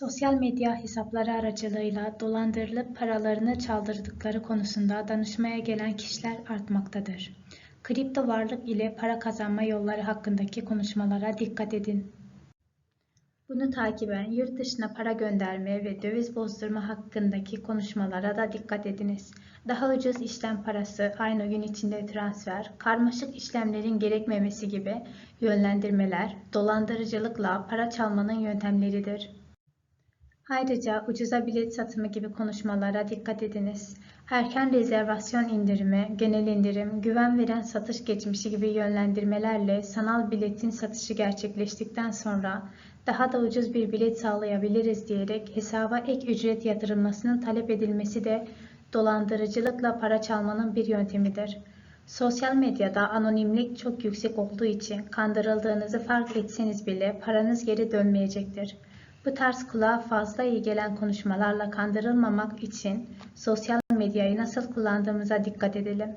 Sosyal medya hesapları aracılığıyla dolandırılıp paralarını çaldırdıkları konusunda danışmaya gelen kişiler artmaktadır. Kripto varlık ile para kazanma yolları hakkındaki konuşmalara dikkat edin. Bunu takiben yurt dışına para gönderme ve döviz bozdurma hakkındaki konuşmalara da dikkat ediniz. Daha ucuz işlem parası, aynı gün içinde transfer, karmaşık işlemlerin gerekmemesi gibi yönlendirmeler dolandırıcılıkla para çalmanın yöntemleridir. Ayrıca ucuza bilet satımı gibi konuşmalara dikkat ediniz. Erken rezervasyon indirimi, genel indirim, güven veren satış geçmişi gibi yönlendirmelerle sanal biletin satışı gerçekleştikten sonra daha da ucuz bir bilet sağlayabiliriz diyerek hesaba ek ücret yatırılmasının talep edilmesi de dolandırıcılıkla para çalmanın bir yöntemidir. Sosyal medyada anonimlik çok yüksek olduğu için kandırıldığınızı fark etseniz bile paranız geri dönmeyecektir. Bu tarz kulağa fazla iyi gelen konuşmalarla kandırılmamak için sosyal medyayı nasıl kullandığımıza dikkat edelim.